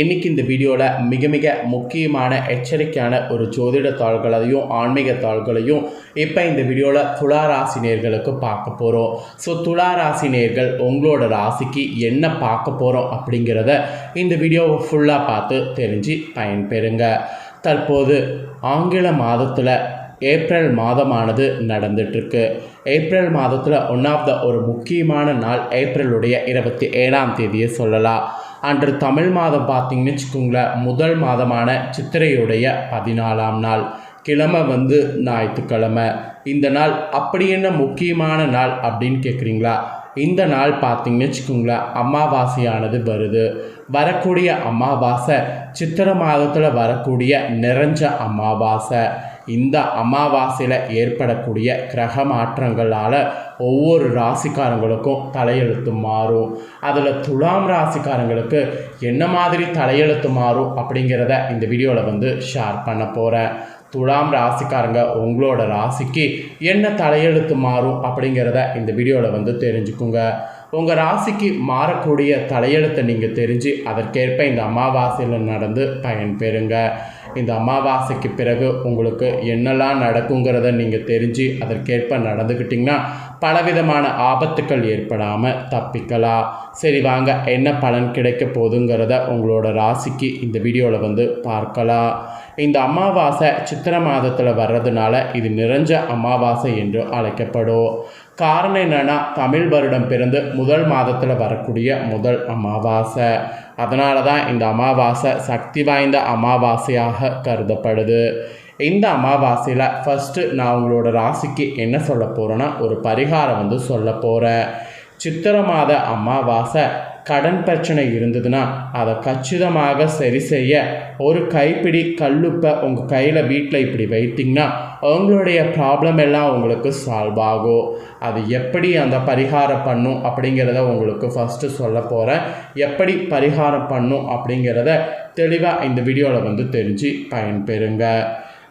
இன்னைக்கு இந்த வீடியோவில் மிக மிக முக்கியமான எச்சரிக்கையான ஒரு ஜோதிட தாள்களையும் ஆன்மீக தாள்களையும் இப்போ இந்த வீடியோவில் துலா ராசி நேர்களுக்கு பார்க்க போகிறோம் ஸோ துலா ராசி நேர்கள் உங்களோட ராசிக்கு என்ன பார்க்க போகிறோம் அப்படிங்கிறத இந்த வீடியோவை ஃபுல்லாக பார்த்து தெரிஞ்சு பயன்பெறுங்க. தற்போது ஆங்கில மாதத்தில் ஏப்ரல் மாதமானது நடந்துட்டுருக்கு. ஏப்ரல் மாதத்தில் ஒன் ஆஃப் த ஒரு முக்கியமான நாள் ஏப்ரலுடைய இருபத்தி ஏழாம் தேதியை சொல்லலாம். அன்று தமிழ் மாதம் பார்த்தீங்கன்னு வச்சுக்கோங்களேன் முதல் மாதமான சித்திரையுடைய பதினாலாம் நாள். கிழமை வந்து ஞாயிற்றுக்கிழமை. இந்த நாள் அப்படி என்ன முக்கியமான நாள் அப்படின்னு கேட்குறீங்களா இந்த நாள் பார்த்தீங்கன்னு வச்சுக்கோங்களேன் அமாவாசையானது வருது. வரக்கூடிய அமாவாசை சித்திரை மாதத்தில் வரக்கூடிய நிறைஞ்ச அமாவாசை. இந்த அமாவாசையில் ஏற்படக்கூடிய கிரக மாற்றங்களால் ஒவ்வொரு ராசிக்காரங்களுக்கும் தலையெழுத்து மாறும். அதில் துலாம் ராசிக்காரங்களுக்கு என்ன மாதிரி தலையெழுத்து மாறும் அப்படிங்கிறத இந்த வீடியோவில் வந்து ஷேர் பண்ண போகிறேன் துலாம் ராசிக்காரங்க உங்களோட ராசிக்கு என்ன தலையெழுத்து மாறும் அப்படிங்கிறத இந்த வீடியோவில் வந்து தெரிஞ்சுக்குங்க. உங்கள் ராசிக்கு மாறக்கூடிய தலையெழுத்தை நீங்கள் தெரிஞ்சு அதற்கேற்ப இந்த அமாவாசையில் நடந்து பயன்பெறுங்க. இந்த அமாவாசைக்கு பிறகு உங்களுக்கு என்னெல்லாம் நடக்குங்கிறத நீங்கள் தெரிஞ்சு அதற்கேற்ப நடந்துக்கிட்டிங்கன்னா பலவிதமான ஆபத்துக்கள் ஏற்படாமல் தப்பிக்கலாம் சரி வாங்க. என்ன பலன் கிடைக்க போகுதுங்கிறத உங்களோட ராசிக்கு இந்த வீடியோவில் வந்து பார்க்கலாம் இந்த அமாவாசை சித்திரை மாதத்தில் வர்றதுனால இது நிறைஞ்ச அமாவாசை என்று அழைக்கப்படும். காரணம் என்னென்னா தமிழ் வருடம் பிறந்து முதல் மாதத்தில் வரக்கூடிய முதல் அமாவாசை. அதனால தான் இந்த அமாவாசை சக்தி வாய்ந்த அமாவாசையாக கருதப்படுது. இந்த அமாவாசையில் ஃபஸ்ட்டு நான் உங்களோட ராசிக்கு என்ன சொல்ல போகிறேன்னா ஒரு பரிகாரம் வந்து சொல்ல போகிறேன் சித்திரை மாத அமாவாசை கடன் பிரச்சனை இருந்ததுன்னா அதை கச்சிதமாக சரி செய்ய ஒரு கைப்பிடி கல்லுப்பை உங்கள் கையில் வீட்டில் இப்படி வைத்திங்கன்னா உங்களுடைய ப்ராப்ளம் எல்லாம் உங்களுக்கு சால்வ் ஆகும். அது எப்படி அந்த பரிகாரம் பண்ணும் அப்படிங்கிறத உங்களுக்கு ஃபஸ்ட்டு சொல்ல போகிறேன் எப்படி பரிகாரம் பண்ணும் அப்படிங்கிறத தெளிவாக இந்த வீடியோவில் வந்து தெரிஞ்சு பயன்பெறுங்க.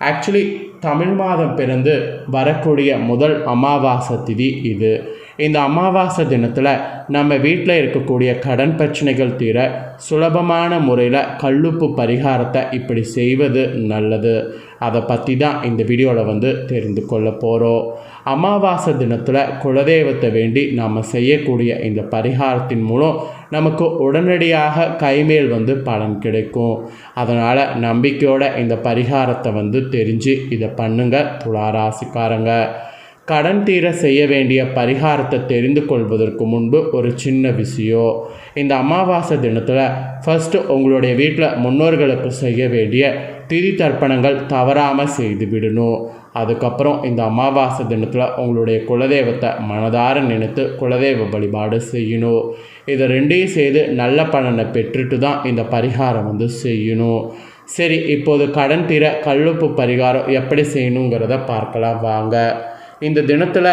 ஆக்சுவலி தமிழ் மாதம் பிறந்து வரக்கூடிய முதல் அமாவாசை திதி இது. இந்த அமாவாசை தினத்தில் நம்ம வீட்டில் இருக்கக்கூடிய கடன் பிரச்சனைகள் தீர சுலபமான முறையில் கல்லுப்பு பரிகாரத்தை இப்படி செய்வது நல்லது. அதை பற்றி தான் இந்த வீடியோவில் வந்து தெரிந்து கொள்ள போகிறோம் அமாவாசை தினத்தில் குலதெய்வத்தை வேண்டி நாம் செய்யக்கூடிய இந்த பரிகாரத்தின் மூலம் நமக்கு உடனடியாக கைமேல் வந்து பலன் கிடைக்கும். அதனால் நம்பிக்கையோட இந்த பரிகாரத்தை வந்து தெரிஞ்சு இதை பண்ணுங்க துளாராசிக்காரங்க. கடன் தீர செய்ய வேண்டிய பரிகாரத்தை தெரிந்து கொள்வதற்கு முன்பு ஒரு சின்ன விஷயம். இந்த அமாவாசை தினத்தில் ஃபஸ்ட்டு உங்களுடைய வீட்டில் முன்னோர்களுக்கு செய்ய வேண்டிய திதி தர்ப்பணங்கள் தவறாமல் செய்து விடணும். அதுக்கப்புறம் இந்த அமாவாசை தினத்தில் உங்களுடைய குலதெய்வத்தை மனதார நினைத்து குலதெய்வ வழிபாடு செய்யணும். இதை ரெண்டையும் செய்து நல்ல பலனை பெற்றுட்டு தான் இந்த பரிகாரம் வந்து செய்யணும். சரி இப்போது கடன் தீர கல்லுப்பு பரிகாரம் எப்படி செய்யணுங்கிறத பார்க்கலாம் வாங்க. இந்த தினத்தில்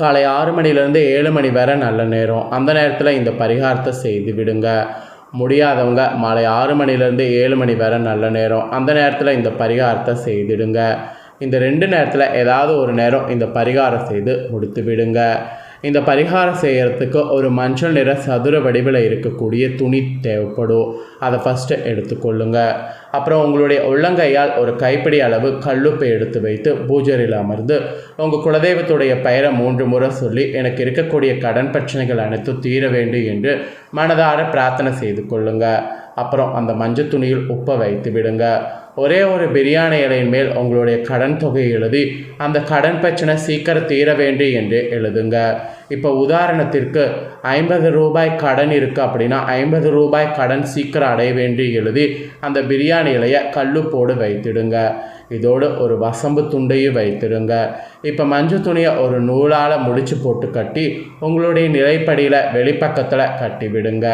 காலை ஆறு மணிலேருந்து ஏழு மணி வரை நல்ல நேரம். அந்த நேரத்தில் இந்த பரிகாரத்தை செய்து விடுங்க. முடியாதவங்க மாலை ஆறு மணிலேருந்து ஏழு மணி வரை நல்ல நேரம். அந்த நேரத்தில் இந்த பரிகாரத்தை செய்திடுங்க. இந்த ரெண்டு நேரத்தில் ஏதாவது ஒரு நேரம் இந்த பரிகாரம் செய்து முடித்து விடுங்க. இந்த பரிகாரம் செய்கிறதுக்கு ஒரு மஞ்சள் நிற சதுர வடிவில் இருக்கக்கூடிய துணி தேவைப்படும். அதை ஃபஸ்ட்டு எடுத்துக்கொள்ளுங்க. அப்புறம் உங்களுடைய உள்ளங்கையால் ஒரு கைப்பிடி அளவு கல்லுப்பை எடுத்து வைத்து பூஜரில் அமர்ந்து உங்கள் குலதெய்வத்துடைய பெயரை மூன்று முறை சொல்லி எனக்கு இருக்கக்கூடிய கடன் பிரச்சனைகள் அனைத்தும் தீர வேண்டும் என்று மனதார பிரார்த்தனை செய்து கொள்ளுங்க. அப்புறம் அந்த மஞ்சள் துணியில் உப்பை வைத்து விடுங்க. ஒரே ஒரு பிரியாணி இலையின் மேல் உங்களுடைய கடன் தொகையை எழுதி அந்த கடன் பிரச்சனை சீக்கிரம் தீர வேண்டி என்று எழுதுங்க. இப்போ உதாரணத்திற்கு ஐம்பது ரூபாய் கடன் இருக்குது அப்படின்னா ஐம்பது ரூபாய் கடன் சீக்கிரம் அடைய வேண்டி எழுதி அந்த பிரியாணி இலையை கல்லுப்போடு வைத்திடுங்க. இதோடு ஒரு வசம்பு துண்டையும் வைத்திடுங்க. இப்போ மஞ்சள் துணியை ஒரு நூலால் முடிச்சு போட்டு கட்டி உங்களுடைய நிலைப்படியில் வெளிப்பக்கத்தில் கட்டி விடுங்க.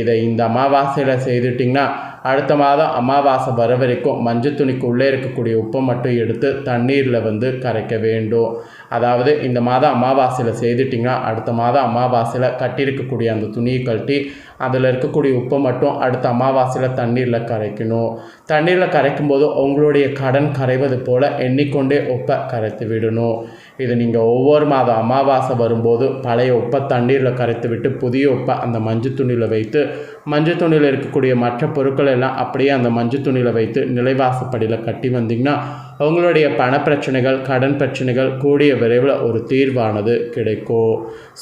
இதை இந்த அமாவாசையில் செய்துட்டிங்கன்னா அடுத்த மாதம் அமாவாசை வர வரைக்கும் மஞ்சள் துணிக்கு உள்ளே இருக்கக்கூடிய உப்பை மட்டும் எடுத்து தண்ணீரில் வந்து கரைக்க வேண்டும். அதாவது இந்த மாதம் அமாவாசையில் செய்துட்டிங்கன்னா அடுத்த மாதம் அமாவாசையில் கட்டியிருக்கக்கூடிய அந்த துணியை கழட்டி அதில் இருக்கக்கூடிய உப்பை மட்டும் அடுத்த அமாவாசையில் தண்ணீரில் கரைக்கணும். தண்ணீரில் கரைக்கும் போது உங்களுடைய கடன் கரைவது போல் எண்ணிக்கொண்டே உப்பை கரைத்து விடணும். இது நீங்கள் ஒவ்வொரு மாதம் அமாவாசை வரும்போது பழைய உப்பை தண்ணீரில் கரைத்து விட்டு புதிய உப்பை அந்த மஞ்சள் துணியில் வைத்து மஞ்சள் துணியில் இருக்கக்கூடிய மற்ற பொருட்கள் எல்லாம் அப்படியே அந்த மஞ்சள் துணியில் வைத்து நிலைவாசப்படியில் கட்டி வந்தீங்கன்னா உங்களுடைய பண பிரச்சனைகள் கடன் பிரச்சனைகள் கூடிய விரைவில் ஒரு தீர்வானது கிடைக்கும்.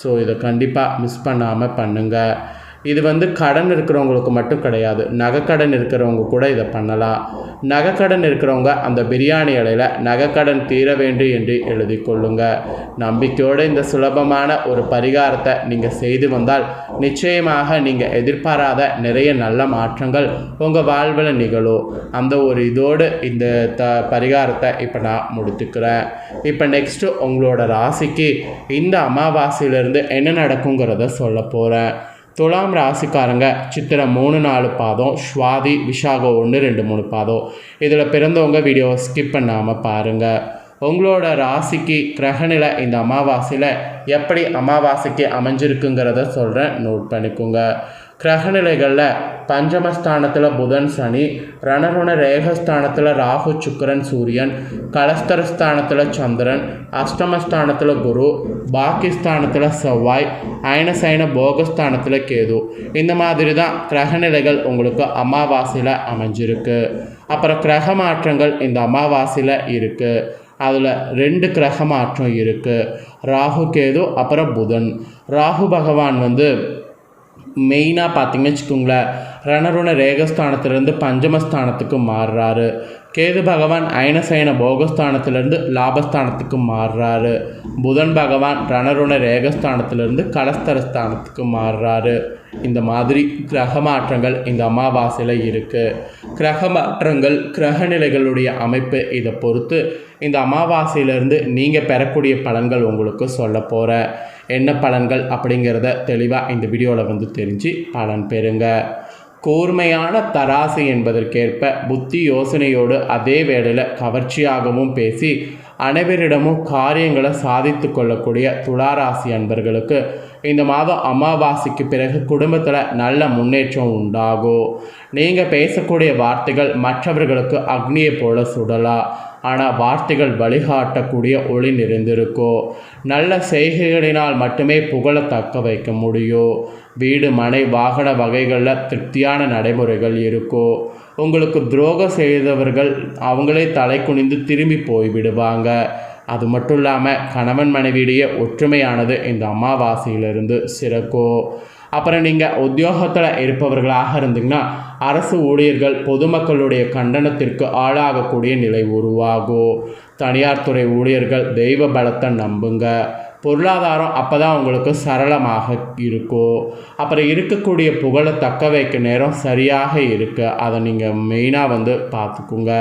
ஸோ இதை கண்டிப்பாக மிஸ் பண்ணாமல் பண்ணுங்கள் இது வந்து கடன் இருக்கிறவங்களுக்கு மட்டும் கிடையாது. நகைக்கடன் இருக்கிறவங்க கூட இதை பண்ணலாம். நகைக்கடன் இருக்கிறவங்க அந்த பிரியாணி இலையில் நகைக்கடன் தீர வேண்டும் என்று எழுதி கொள்ளுங்க. நம்பிக்கையோடு இந்த சுலபமான ஒரு பரிகாரத்தை நீங்கள் செய்து வந்தால் நிச்சயமாக நீங்கள் எதிர்பாராத நிறைய நல்ல மாற்றங்கள் உங்கள் வாழ்வில் நிகழும். அந்த ஒரு இதோடு இந்த த பரிகாரத்தை இப்போ நான் முடித்துக்கிறேன். இப்போ நெக்ஸ்ட்டு உங்களோட ராசிக்கு இந்த அமாவாசையிலேருந்து என்ன நடக்குங்கிறத சொல்ல போகிறேன் துலாம் ராசிக்காரங்க சித்திரை மூணு நாலு பாதம் ஸ்வாதி விஷாகம் ஒன்று ரெண்டு மூணு பாதம். இதில் பிறந்தவங்க வீடியோவை ஸ்கிப் பண்ணாமல் பாருங்கள் உங்களோட ராசிக்கு கிரகநிலை இந்த அமாவாசையில் எப்படி அமாவாசைக்கு அமைஞ்சிருக்குங்கிறத சொல்கிறேன் நோட் பண்ணிக்கோங்க. கிரகநிலைகளில் பஞ்சமஸ்தானத்தில் புதன் சனி ரணருண ரேகஸ்தானத்தில் ராகு சுக்கரன் சூரியன் கலஸ்தரஸ்தானத்தில் சந்திரன் அஷ்டமஸ்தானத்தில் குரு பாக்கிஸ்தானத்தில் செவ்வாய் அயனசைன போகஸ்தானத்தில் கேது. இந்த மாதிரி தான் கிரகநிலைகள் உங்களுக்கு அமாவாசையில் அமைஞ்சிருக்கு. அப்புறம் கிரக மாற்றங்கள் இந்த அமாவாசையில் இருக்குது அதில் ரெண்டு கிரக மாற்றம் இருக்குது ராகு கேது அப்புறம் புதன். ராகு பகவான் வந்து மெயினாக பார்த்தீங்கன்னு வச்சுக்கோங்களேன் ரணருண ரேகஸ்தானத்திலேருந்து பஞ்சமஸ்தானத்துக்கு மாறுறாரு. கேது பகவான் அயனசயன போகஸ்தானத்திலிருந்து லாபஸ்தானத்துக்கு மாறுறாரு. புதன் பகவான் ரணருண ரேகஸ்தானத்திலிருந்து கலஸ்தரஸ்தானத்துக்கு மாறுறாரு. இந்த மாதிரி கிரக மாற்றங்கள் இந்த அமாவாசையில் இருக்குது கிரக மாற்றங்கள் கிரகநிலைகளுடைய அமைப்பு இதை பொறுத்து இந்த அமாவாசையிலேருந்து நீங்கள் பெறக்கூடிய பலன்கள் உங்களுக்கு சொல்ல போகிற என்ன பலன்கள் அப்படிங்கிறத தெளிவாக இந்த வீடியோவில் வந்து தெரிஞ்சு பலன் பெறுங்க. கூர்மையான தராசு என்பதற்கேற்ப புத்தி யோசனையோடு அதே வேளையில் கவர்ச்சியாகவும் பேசி அனைவரிடமும் காரியங்களை சாதித்து கொள்ளக்கூடிய துளாராசி அன்பர்களுக்கு இந்த மாதம் அமாவாசைக்கு பிறகு குடும்பத்தில் நல்ல முன்னேற்றம் உண்டாகும் நீங்கள் பேசக்கூடிய வார்த்தைகள் மற்றவர்களுக்கு அக்னியை போல சுடலாம் ஆனால் வார்த்தைகள் வழிகாட்டக்கூடிய ஒளி நிறைந்திருக்கோ? நல்ல செய்கைகளினால் மட்டுமே புகழ தக்க வைக்க முடியும் வீடு மனை வாகன வகைகளில் திருப்தியான நடைமுறைகள் இருக்கோ? உங்களுக்கு துரோகம் செய்தவர்கள் அவங்களே தலை குனிந்து திரும்பி போய்விடுவாங்க. அது மட்டும் இல்லாமல் கணவன் மனைவியிடையே ஒற்றுமையானது இந்த அமாவாசையிலிருந்து சிறக்கோ. அப்புறம் நீங்கள் உத்தியோகத்தில் இருப்பவர்களாக இருந்தீங்கன்னா அரசு ஊழியர்கள் பொதுமக்களுடைய கண்டனத்திற்கு ஆளாகக்கூடிய நிலை உருவாகும் தனியார் துறை ஊழியர்கள் தெய்வ பலத்தை நம்புங்க. பொருளாதாரம் அப்போ தான் உங்களுக்கு சரளமாக இருக்கும் அப்புறம் இருக்கக்கூடிய புகழை தக்க வைக்க நேரம் சரியாக இருக்குது அதை நீங்கள் மெயினாக வந்து பார்த்துக்குங்க.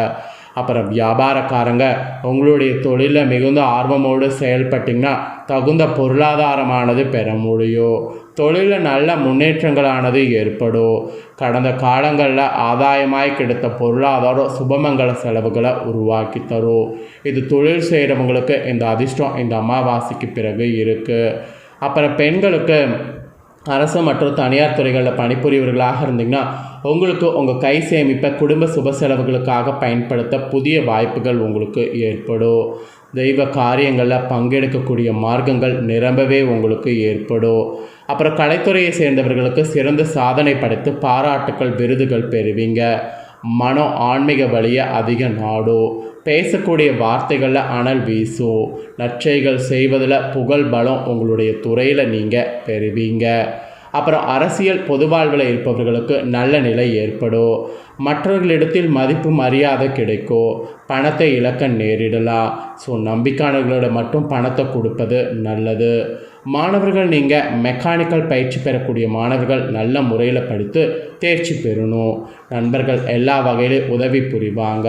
அப்புறம் வியாபாரக்காரங்க உங்களுடைய தொழிலில் மிகுந்த ஆர்வமோடு செயல்பட்டிங்கன்னா தகுந்த பொருளாதாரமானது பெற முடியும். தொழிலில் நல்ல முன்னேற்றங்களானது ஏற்படும். கடந்த காலங்களில் ஆதாயமாய் கிடைத்த பொருளாதாரம் சுபமங்கல செலவுகளை உருவாக்கி தரும். இது தொழில் செய்கிறவங்களுக்கு இந்த அதிர்ஷ்டம் இந்த அமாவாசைக்கு பிறகு இருக்குது அப்புறம் பெண்களுக்கு அரசு மற்றும் தனியார் துறைகளில் பணிபுரியவர்களாக இருந்தீங்கன்னா உங்களுக்கு உங்கள் கை சேமிப்பை குடும்ப சுப செலவுகளுக்காக பயன்படுத்த புதிய வாய்ப்புகள் உங்களுக்கு ஏற்படும். தெய்வ காரியங்களில் பங்கெடுக்கக்கூடிய மார்க்கங்கள் நிரம்பவே உங்களுக்கு ஏற்படும். அப்புறம் கலைத்துறையை சேர்ந்தவர்களுக்கு சிறந்த சாதனை படைத்து பாராட்டுக்கள் விருதுகள் பெறுவீங்க. மனம் ஆன்மீக வழியை அதிக நாடும். பேசக்கூடிய வார்த்தைகளில் அனல் வீசும் நற்செய்கள் செய்வதில் புகழ் பலம் உங்களுடைய துறையில் நீங்கள் பெறுவீங்க. அப்புறம் அரசியல் பொது வாழ்வில் இருப்பவர்களுக்கு நல்ல நிலை ஏற்படும். மற்றவர்களிடத்தில் மதிப்பு மரியாதை கிடைக்கும். பணத்தை இழக்க நேரிடலாம். ஸோ நம்பிக்கையானவர்களோட மட்டும் பணத்தை கொடுப்பது நல்லது. மாணவர்கள் நீங்கள் மெக்கானிக்கல் பயிற்சி பெறக்கூடிய மாணவர்கள் நல்ல முறையில் படித்து தேர்ச்சி பெறணும். நண்பர்கள் எல்லா வகையிலும் உதவி புரிவாங்க.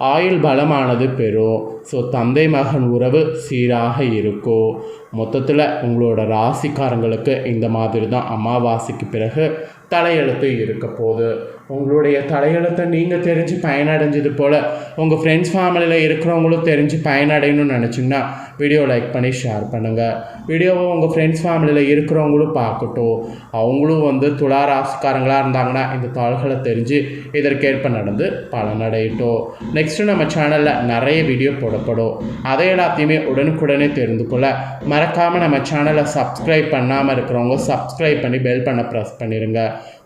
ஆயுள் பலமானது பெறும் ஸோ தந்தை மகன் உறவு சீராக இருக்கும் மொத்தத்தில் உங்களோட ராசிக்காரங்களுக்கு இந்த மாதிரி தான் அமாவாசைக்கு பிறகு தலையெழுத்து இருக்க போகுது. உங்களுடைய தலையெழுத்தை நீங்கள் தெரிஞ்சு பயனடைஞ்சது போல் உங்கள் ஃப்ரெண்ட்ஸ் ஃபேமிலியில் இருக்கிறவங்களும் தெரிஞ்சு பயனடையணும்னு நினச்சிங்கன்னா வீடியோ லைக் பண்ணி ஷேர் பண்ணுங்கள் வீடியோவை உங்கள் ஃப்ரெண்ட்ஸ் ஃபேமிலியில் இருக்கிறவங்களும் பார்க்கட்டும். அவங்களும் வந்து துலா ராசிக்காரங்களாக இருந்தாங்கன்னா இந்த தாள்களை தெரிஞ்சு இதற்கேற்ப நடந்து பலனடையட்டும். நெக்ஸ்ட்டு நம்ம சேனலில் நிறைய வீடியோ போடப்படும். அதை எல்லாத்தையுமே உடனுக்குடனே தெரிந்து கொள்ள மறக்காமல் நம்ம சேனலை சப்ஸ்கிரைப் பண்ணாமல் இருக்கிறவங்க சப்ஸ்கிரைப் பண்ணி பெல் பண்ண ப்ரெஸ் பண்ணிடுங்க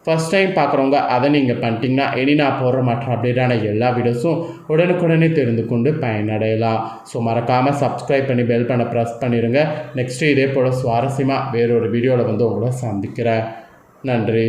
ஃபஸ்ட் டைம் பார்க்குறவங்க அதை நீங்கள் பண்ணிட்டீங்கன்னா இனி நான் போடுற மற்ற அப்டேட்டான எல்லா வீடியோஸும் உடனுக்குடனே தெரிந்து கொண்டு பயனடையலாம். ஸோ மறக்காமல் சப்ஸ்கிரைப் பண்ணி பெல் பண்ண ப்ரெஸ் பண்ணிடுங்க நெக்ஸ்ட்டு இதே போல் சுவாரஸ்யமாக வேறொரு வீடியோவில் வந்து உங்களை சந்திக்கிறேன். நன்றி.